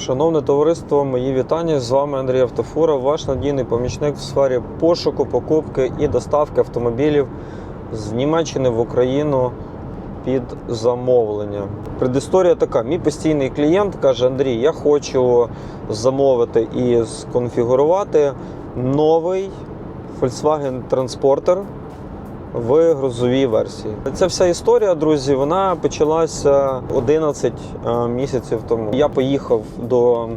Шановне товариство, мої вітання. З вами Андрій Автофура, ваш надійний помічник в сфері пошуку, покупки і доставки автомобілів з Німеччини в Україну під замовлення. Предісторія така: мій постійний клієнт каже: Андрій, я хочу замовити і сконфігурувати новий Volkswagen Transporter в грузовій версії. Ця вся історія, друзі, вона почалася 11 е, місяців тому. Я поїхав до е,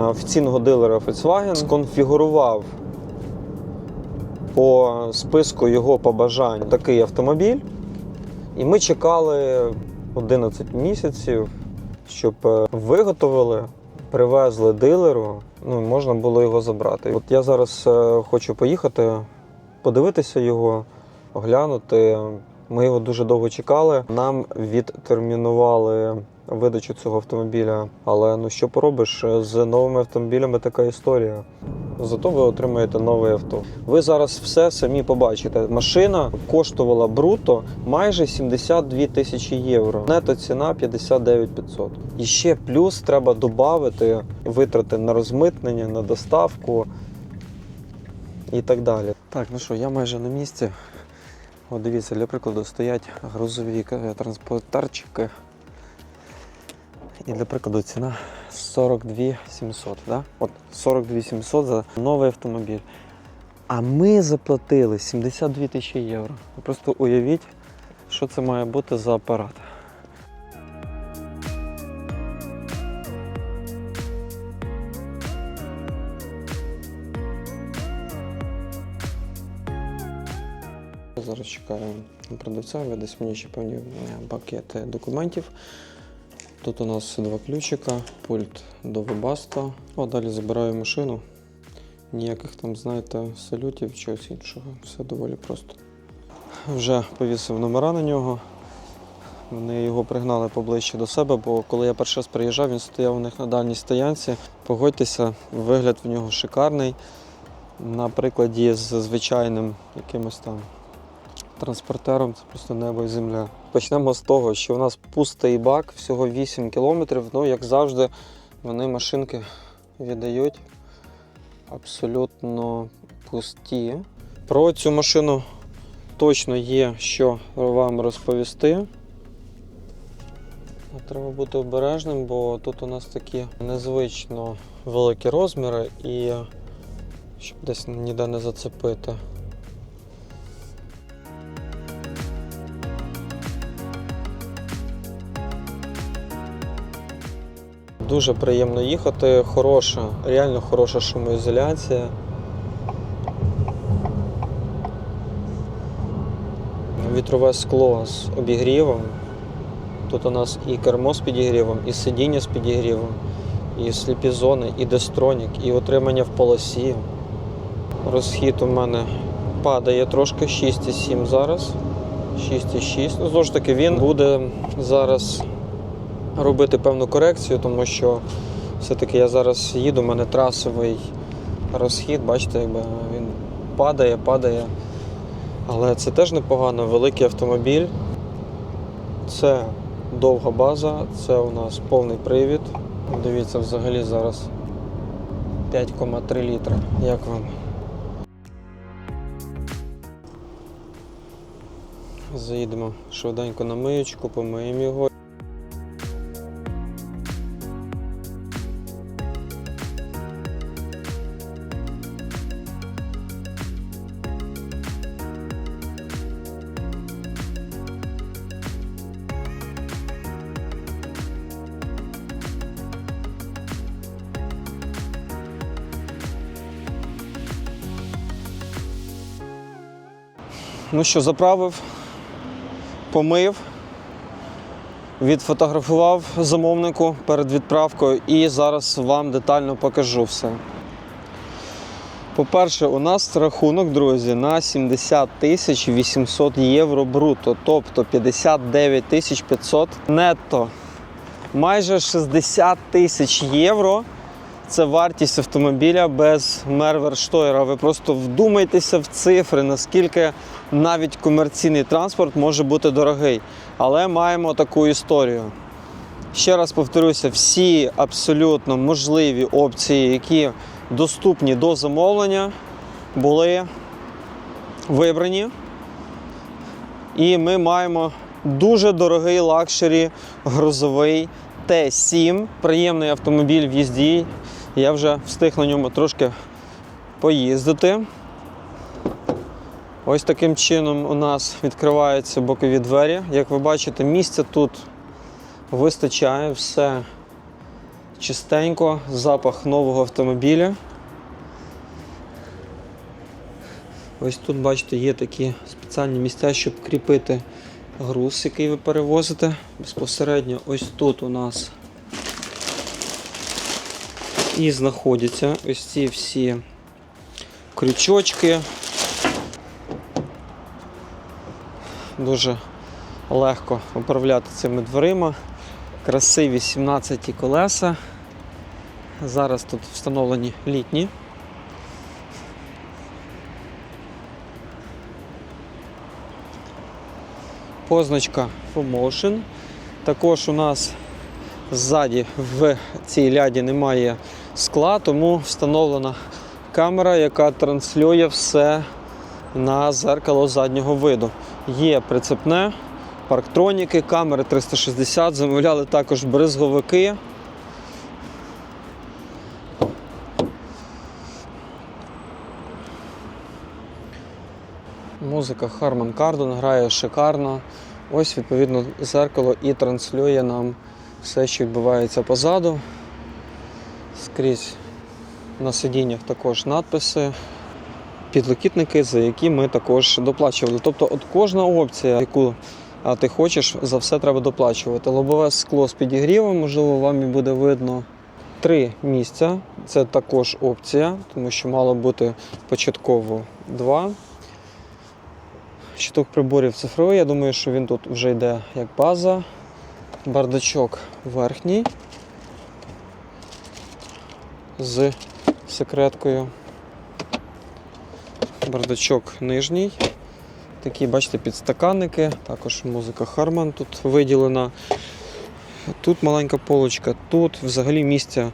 офіційного дилера Volkswagen, сконфігурував по списку його побажань такий автомобіль. І ми чекали 11 місяців, щоб е, виготовили, привезли дилеру. Ну, можна було його забрати. От я зараз хочу поїхати, подивитися його, оглянути. Ми його дуже довго чекали. Нам відтермінували видачу цього автомобіля. Але ну що поробиш з новими автомобілями така історія. Зато ви отримаєте нове авто. Ви зараз все самі побачите. Машина коштувала бруто майже 72 тисячі євро. Нето ціна 59 500. І ще плюс треба додати витрати на розмитнення, на доставку і так далі. Так, ну що, я майже на місці. От дивіться, для прикладу стоять грузові транспортарчики. транспортерчики. І для прикладу ціна 42 700. Да? От 42 700 за новий автомобіль. А ми заплатили 72 тисячі євро. Просто уявіть, що це має бути за апарат. Продавця, видасть мені ще певні е, пакети документів. Тут у нас два ключика, пульт до Webasto. О, далі забираю машину. Ніяких там, знаєте, салютів, чогось іншого. Все доволі просто. Вже повісив номера на нього. Вони його пригнали поближче до себе, бо коли я перший раз приїжджав, він стояв у них на дальній стоянці. Погодьтеся, вигляд в нього шикарний. На прикладі з звичайним якимось там транспортером це просто небо і земля. Почнемо з того, що у нас пустий бак, всього 8 кілометрів. Ну, як завжди, вони машинки віддають абсолютно пусті. Про цю машину точно є що вам розповісти. Треба бути обережним, бо тут у нас такі незвично великі розміри і щоб десь ніде не зацепити. Дуже приємно їхати, хороша, реально хороша шумоізоляція. Вітрове скло з обігрівом. Тут у нас і кермо з підігрівом, і сидіння з підігрівом, і сліпі зони, і дестронік, і отримання в полосі. Розхід у мене падає трошки 6,7 зараз. 6,6. Ну, знову ж таки, він буде зараз робити певну корекцію, тому що все-таки я зараз їду, у мене трасовий розхід, бачите, якби він падає, падає. Але це теж непогано, великий автомобіль. Це довга база, це у нас повний привід. Дивіться, взагалі зараз 5,3 літра. Як вам? Заїдемо швиденько на миючку, помиємо його. Ну що, заправив, помив, відфотографував замовнику перед відправкою і зараз вам детально покажу все. По-перше, у нас рахунок, друзі, на 70 тисяч 800 євро бруто, тобто 59 тисяч 500 нетто. Майже 60 тисяч євро це вартість автомобіля без Мерверштойра. Ви просто вдумайтеся в цифри, наскільки навіть комерційний транспорт може бути дорогий. Але маємо таку історію. Ще раз повторюся, всі абсолютно можливі опції, які доступні до замовлення, були вибрані. І ми маємо дуже дорогий лакшері грузовий Т7. Приємний автомобіль в їзді. Я вже встиг на ньому трошки поїздити. Ось таким чином у нас відкриваються бокові двері. Як ви бачите, місця тут вистачає, все чистенько, запах нового автомобіля. Ось тут, бачите, є такі спеціальні місця, щоб кріпити груз, який ви перевозите. Безпосередньо ось тут у нас і знаходяться ось ці всі крючочки. Дуже легко управляти цими дверима. Красиві 17 колеса. Зараз тут встановлені літні. Позначка FOMotion. Також у нас ззаді в цій ляді немає скла, тому встановлена камера, яка транслює все на зеркало заднього виду. Є прицепне, парктроніки, камери 360, замовляли також бризговики. Музика Harman Kardon грає шикарно. Ось, відповідно, зеркало і транслює нам все, що відбувається позаду. Скрізь на сидіннях також надписи, підлокітники, за які ми також доплачували. Тобто, от кожна опція, яку ти хочеш, за все треба доплачувати. Лобове скло з підігрівом, можливо, вам і буде видно. Три місця це також опція, тому що мало бути початково два. Щиток приборів цифровий, я думаю, що він тут вже йде як база. Бардачок верхній з секреткою. Бардачок нижній. Такі, бачите, підстаканники, також музика Harman тут виділена. Тут маленька полочка, тут взагалі місця,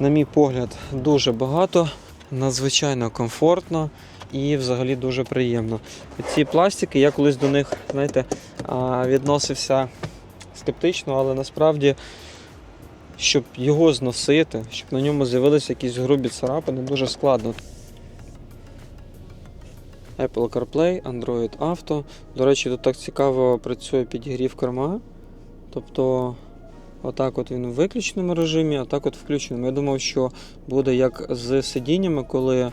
на мій погляд, дуже багато, надзвичайно комфортно і взагалі дуже приємно. Ці пластики, я колись до них, знаєте, відносився скептично, але насправді, щоб його зносити, щоб на ньому з'явилися якісь грубі царапини, дуже складно. Apple CarPlay, Android Auto. До речі, тут так цікаво працює підігрів керма. Тобто, отак от він в виключеному режимі, а так от включеному. Я думав, що буде як з сидіннями, коли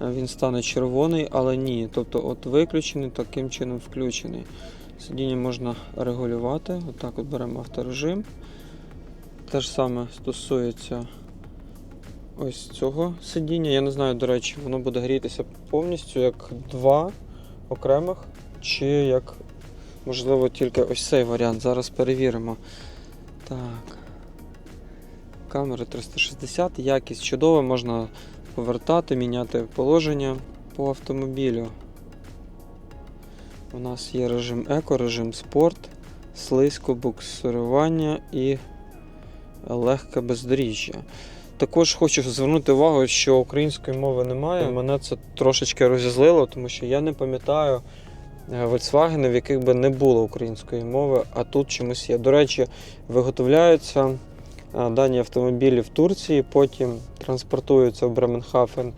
він стане червоний, але ні. Тобто, от виключений, таким чином включений. Сидіння можна регулювати. Отак от беремо авторежим. Те ж саме стосується ось цього сидіння. Я не знаю, до речі, воно буде грітися повністю як два окремих, чи як, можливо, тільки ось цей варіант. Зараз перевіримо. Так. Камери 360, якість чудова, можна повертати, міняти положення по автомобілю. У нас є режим еко, режим спорт, слизько буксирування і легке бездоріжжя. Також хочу звернути увагу, що української мови немає. Мене це трошечки розізлило, тому що я не пам'ятаю е, Volkswagen, в яких би не було української мови, а тут чомусь є. До речі, виготовляються дані автомобілі в Турції, потім транспортуються в Бременхафен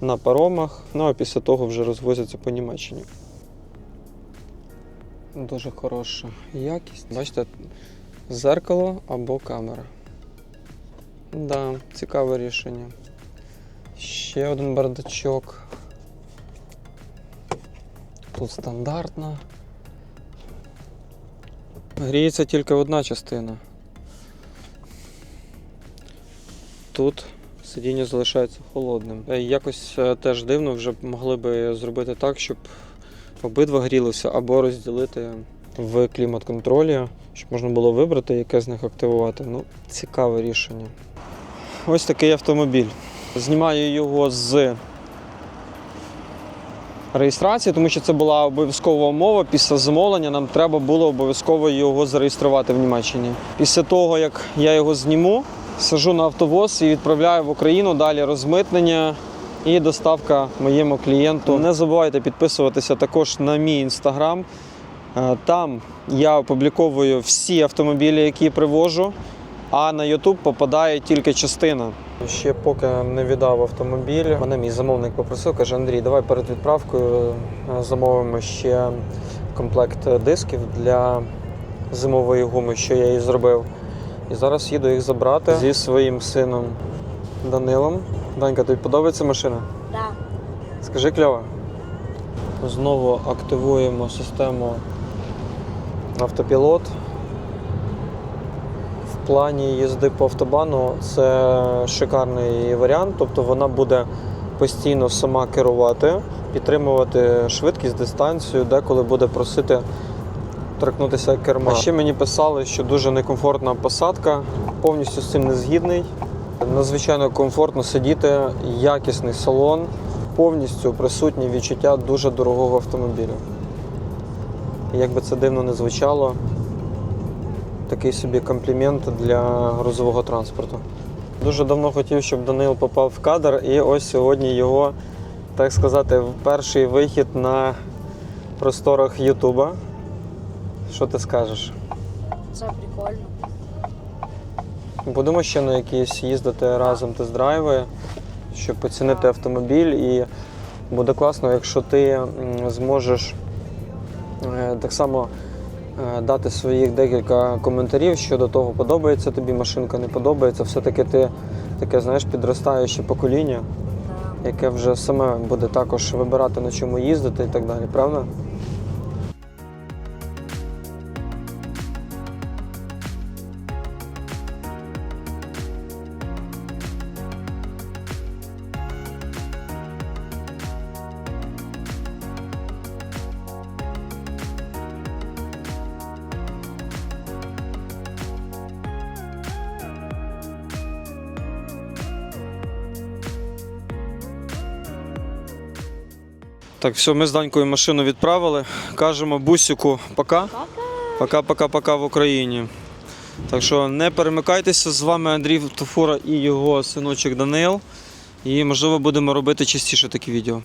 на паромах, ну а після того вже розвозяться по Німеччині. Дуже хороша якість. Бачите, зеркало або камера. Да, цікаве рішення. Ще один бардачок. Тут стандартно. Гріється тільки одна частина. Тут сидіння залишається холодним. Е, Якось е, теж дивно вже могли би зробити так, щоб обидва грілися або розділити в клімат-контролі, щоб можна було вибрати, яке з них активувати. Ну, цікаве рішення. Ось такий автомобіль. Знімаю його з реєстрації, тому що це була обов'язкова умова. Після замовлення нам треба було обов'язково його зареєструвати в Німеччині. Після того, як я його зніму, сажу на автовоз і відправляю в Україну. Далі розмитнення і доставка моєму клієнту. Не забувайте підписуватися також на мій інстаграм. Е, Там я опубліковую всі автомобілі, які привожу, а на YouTube попадає тільки частина. Ще поки не віддав автомобіль, мене мій замовник попросив, каже: Андрій, давай перед відправкою е, замовимо ще комплект дисків для зимової гуми, що я їй зробив. І зараз їду їх забрати зі своїм сином Данилом. Данька, тобі подобається машина? Да. Скажи кльово. Знову активуємо систему автопілот. В плані їзди по автобану це шикарний варіант, тобто вона буде постійно сама керувати, підтримувати швидкість, дистанцію, деколи буде просити торкнутися керма. А ще мені писали, що дуже некомфортна посадка, повністю з цим не згідний. Надзвичайно комфортно сидіти, якісний салон, повністю присутнє відчуття дуже дорогого автомобіля. Як би це дивно не звучало, такий собі комплімент для грузового транспорту. Дуже давно хотів, щоб Данил попав в кадр, і ось сьогодні його, так сказати, перший вихід на просторах Ютуба. Що ти скажеш? Це прикольно. Будемо ще на якісь їздити разом тест-драйви, щоб оцінити автомобіль. І буде класно, якщо ти зможеш е, так само е, дати своїх декілька коментарів щодо того, подобається тобі машинка, не подобається. Все-таки ти таке, знаєш, підростаюче покоління, яке вже саме буде також вибирати на чому їздити і так далі, правда? Так, все, ми з Данькою машину відправили. Кажемо бусику пока. Пока-пока-пока в Україні. Так що не перемикайтеся, з вами Андрій Тофура і його синочок Данил. І можливо будемо робити частіше такі відео.